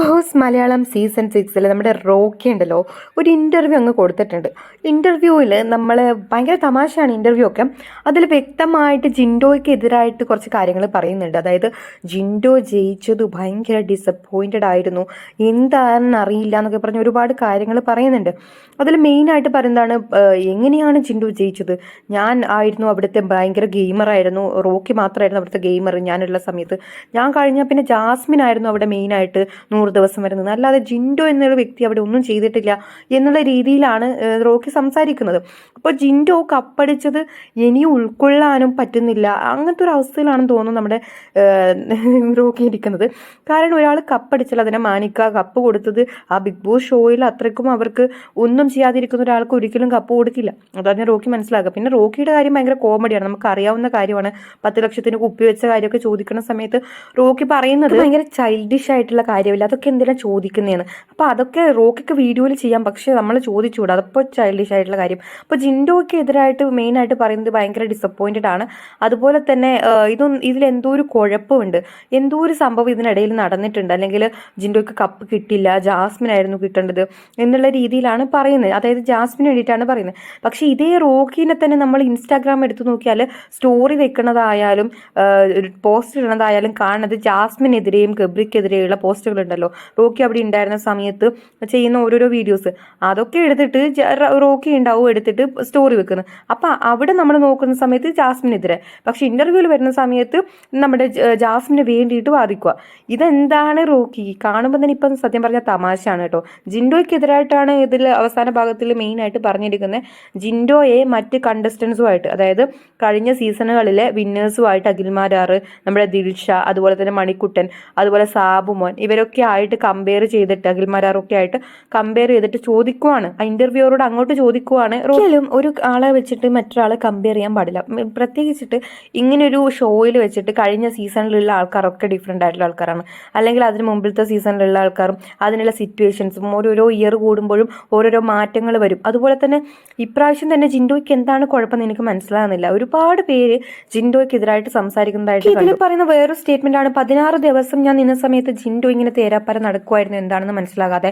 Boss Malayalam season സിക്സിൽ നമ്മുടെ Rocky ഉണ്ടല്ലോ ഒരു ഇന്റർവ്യൂ അങ്ങ് കൊടുത്തിട്ടുണ്ട്. ഇന്റർവ്യൂവിൽ നമ്മൾ ഭയങ്കര തമാശയാണ് ഇന്റർവ്യൂ ഒക്കെ. അതിൽ വ്യക്തമായിട്ട് ജിൻഡോയ്ക്ക് എതിരായിട്ട് കുറച്ച് കാര്യങ്ങൾ പറയുന്നുണ്ട്. അതായത് ജിൻഡോ ജയിച്ചത് ഭയങ്കര ഡിസപ്പോയിന്റഡ് ആയിരുന്നു. എന്താണെന്ന് അറിയില്ല എന്നൊക്കെ പറഞ്ഞ് ഒരുപാട് കാര്യങ്ങൾ പറയുന്നുണ്ട്. അതിൽ മെയിനായിട്ട് പറയുന്നതാണ് എങ്ങനെയാണ് ജിൻഡോ ജയിച്ചത്? ഞാൻ ആയിരുന്നു അവിടുത്തെ ഭയങ്കര ഗെയിമറായിരുന്നു റോക്കി മാത്രമായിരുന്നു അവിടുത്തെ ഗെയിമർ ഞാനുള്ള സമയത്ത്. ഞാൻ കഴിഞ്ഞാൽ പിന്നെ ജാസ്മിൻ ആയിരുന്നു അവിടെ മെയിനായിട്ട് നൂറ് ദിവസം വരെ നിന്ന് അല്ലാതെ ജിൻഡോ എന്നൊരു വ്യക്തി അവിടെ ഒന്നും ചെയ്തിട്ടില്ല എന്നുള്ള രീതിയിലാണ് റോക്കി സംസാരിക്കുന്നത്. അപ്പോൾ ജിൻഡോ കപ്പടിച്ചത് ഇനി ഉൾക്കൊള്ളാനും പറ്റുന്നില്ല. അങ്ങനത്തെ ഒരു അവസ്ഥയിലാണെന്ന് തോന്നുന്നു നമ്മുടെ റോക്കി ഇരിക്കുന്നത്. കാരണം ഒരാൾ കപ്പടിച്ചാൽ അതിനെ മാനിക്ക കപ്പ് കൊടുത്തത് ആ ബിഗ് ബോസ് ഷോയിൽ അത്രയ്ക്കും അവർക്ക് ഒന്നും ചെയ്യാതിരിക്കുന്ന ഒരാൾക്ക് ഒരിക്കലും കപ്പ് കൊടുക്കില്ല അതാണ് റോക്കി മനസ്സിലാക്കുക. പിന്നെ റോക്കിയുടെ കാര്യം ഭയങ്കര കോമഡിയാണ്. നമുക്ക് അറിയാവുന്ന കാര്യമാണ്. പത്ത് ലക്ഷത്തിന് കുപ്പി വെച്ച കാര്യമൊക്കെ ചോദിക്കുന്ന സമയത്ത് റോക്കി പറയുന്നത് ഭയങ്കര ചൈൽഡിഷ് ആയിട്ടുള്ള കാര്യമില്ല. അതൊക്കെ എന്തിനാ ചോദിക്കുന്നതെന്ന് അപ്പോൾ അതൊക്കെ റോക്കിക്ക് വീഡിയോയിൽ ചെയ്യാം. പക്ഷേ നമ്മൾ ചോദിച്ചുകൂടാ. അതപ്പോൾ ചൈൽഡിഷ് ആയിട്ടുള്ള കാര്യം. അപ്പോൾ ജിൻഡോയ്ക്ക് എതിരായിട്ട് മെയിനായിട്ട് പറയുന്നത് ഭയങ്കര ഡിസപ്പോയിന്റഡ് ആണ്. അതുപോലെ തന്നെ ഇതും എന്തോ ഒരു കുഴപ്പമുണ്ട്. എന്തോ ഒരു സംഭവം ഇതിനിടയിൽ നടന്നിട്ടുണ്ട്. അല്ലെങ്കിൽ ജിൻഡോയ്ക്ക് കപ്പ് കിട്ടില്ല. ജാസ്മിൻ ആയിരുന്നു കിട്ടേണ്ടത് എന്നുള്ള രീതിയിലാണ് പറയുന്നത്. അതായത് ജാസ്മിന് വേണ്ടിയിട്ടാണ് പറയുന്നത്. പക്ഷേ ഇതേ റോക്കിനെ തന്നെ നമ്മൾ ഇൻസ്റ്റാഗ്രാം എടുത്തു നോക്കിയാൽ സ്റ്റോറി വെക്കുന്നതായാലും പോസ്റ്റ് ഇടുന്നതായാലും കാണുന്നത് ജാസ്മിനെതിരെയും ഗബ്രിക്കെതിരെയുള്ള പോസ്റ്റുകൾ ഉണ്ടല്ലോ. റോക്കി അവിടെ ഉണ്ടായിരുന്ന സമയത്ത് ചെയ്യുന്ന ഓരോരോ വീഡിയോസ് അതൊക്കെ എടുത്തിട്ട് റോക്കി ഉണ്ടാവും എടുത്തിട്ട് സ്റ്റോറി വെക്കുന്നത് അപ്പം അവിടെ നമ്മൾ നോക്കുന്ന സമയത്ത് ജാസ്മിനെതിരെ. പക്ഷെ ഇന്റർവ്യൂവിൽ വരുന്ന സമയത്ത് നമ്മുടെ ജാസ്മിന് വേണ്ടിയിട്ട് വാദിക്കുക ഇതെന്താണ് റോക്കി? കാണുമ്പോൾ തന്നെ ഇപ്പം സത്യം പറഞ്ഞാൽ തമാശയാണ് കേട്ടോ. ജിൻഡോയ്ക്കെതിരായിട്ടാണ് ഇതിൽ അവസാന ഭാഗത്തിൽ മെയിനായിട്ട് പറഞ്ഞിരിക്കുന്നത് ജിൻഡോയെ മറ്റ് കണ്ടസ്റ്റൻസുമായിട്ട് അതായത് കഴിഞ്ഞ സീസണുകളിലെ വിന്നേഴ്സുമായിട്ട് അഖിൽമാരാറ് നമ്മുടെ ദിൽഷ അതുപോലെ തന്നെ മണിക്കുട്ടൻ അതുപോലെ സാബുമോൻ ഇവരൊക്കെ ആയിട്ട് കമ്പയർ ചെയ്തിട്ട് അഖിൽ മരാറൊക്കെ ആയിട്ട് കമ്പയർ ചെയ്തിട്ട് ചോദിക്കുവാണ്. ആ ഇന്റർവ്യൂവറോട് അങ്ങോട്ട് ചോദിക്കുവാണ്. ഒരിക്കലും ഒരു ആളെ വെച്ചിട്ട് മറ്റൊരാളെ കമ്പയർ ചെയ്യാൻ പാടില്ല. പ്രത്യേകിച്ചിട്ട് ഇങ്ങനൊരു ഷോയിൽ വെച്ചിട്ട് കഴിഞ്ഞ സീസണിലുള്ള ആൾക്കാരൊക്കെ ഡിഫറെന്റ് ആയിട്ടുള്ള ആൾക്കാരാണ്. അല്ലെങ്കിൽ അതിന് മുമ്പിലത്തെ സീസണിലുള്ള ആൾക്കാരും അതിനുള്ള സിറ്റുവേഷൻസും ഓരോരോ ഇയർ കൂടുമ്പോഴും ഓരോരോ മാറ്റങ്ങൾ വരും. അതുപോലെ തന്നെ ഇപ്രാവശ്യം തന്നെ ജിൻഡോയ്ക്ക് എന്താണ് കുഴപ്പമെന്ന് എനിക്ക് മനസ്സിലാകുന്നില്ല. ഒരുപാട് പേര് ജിൻഡോയ്ക്കെതിരായിട്ട് സംസാരിക്കുന്നതായിട്ട് ഇതിൽ പറയുന്ന വേറൊരു സ്റ്റേറ്റ്മെന്റ് ആണ്. പതിനാറ് ദിവസം ഞാൻ നിന്ന സമയത്ത് ജിൻഡോ ഇങ്ങനെ തേരാപ്പാര നടക്കുമായിരുന്നു എന്താണെന്ന് മനസ്സിലാകാതെ.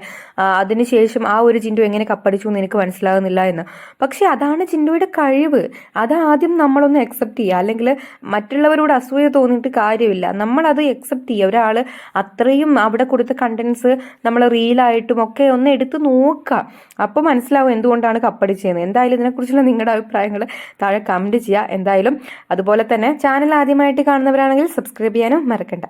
അതിനുശേഷം ആ ഒരു ചിന്തു എങ്ങനെ കപ്പടിച്ചു എന്ന് എനിക്ക് മനസ്സിലാകുന്നില്ല എന്ന്. പക്ഷെ അതാണ് ചിന്തുയുടെ കഴിവ്. അത് ആദ്യം നമ്മളൊന്ന് അക്സെപ്റ്റ് ചെയ്യുക. അല്ലെങ്കിൽ മറ്റുള്ളവരോട് അസൂയ തോന്നിയിട്ട് കാര്യമില്ല. നമ്മൾ അത് അക്സെപ്റ്റ് ചെയ്യുക. ഒരാൾ അത്രയും അവിടെ കൊടുത്ത കണ്ടൻസ് നമ്മൾ റീലായിട്ടും ഒക്കെ ഒന്ന് എടുത്ത് നോക്കുക. അപ്പോൾ മനസ്സിലാവും എന്തുകൊണ്ടാണ് കപ്പടിച്ചതെന്ന്. എന്തായാലും ഇതിനെക്കുറിച്ചുള്ള നിങ്ങളുടെ അഭിപ്രായങ്ങൾ താഴെ കമന്റ് ചെയ്യുക. എന്തായാലും അതുപോലെ തന്നെ ചാനൽ ആദ്യമായിട്ട് കാണുന്നവരാണെങ്കിൽ സബ്സ്ക്രൈബ് ചെയ്യാനും മറക്കണ്ട.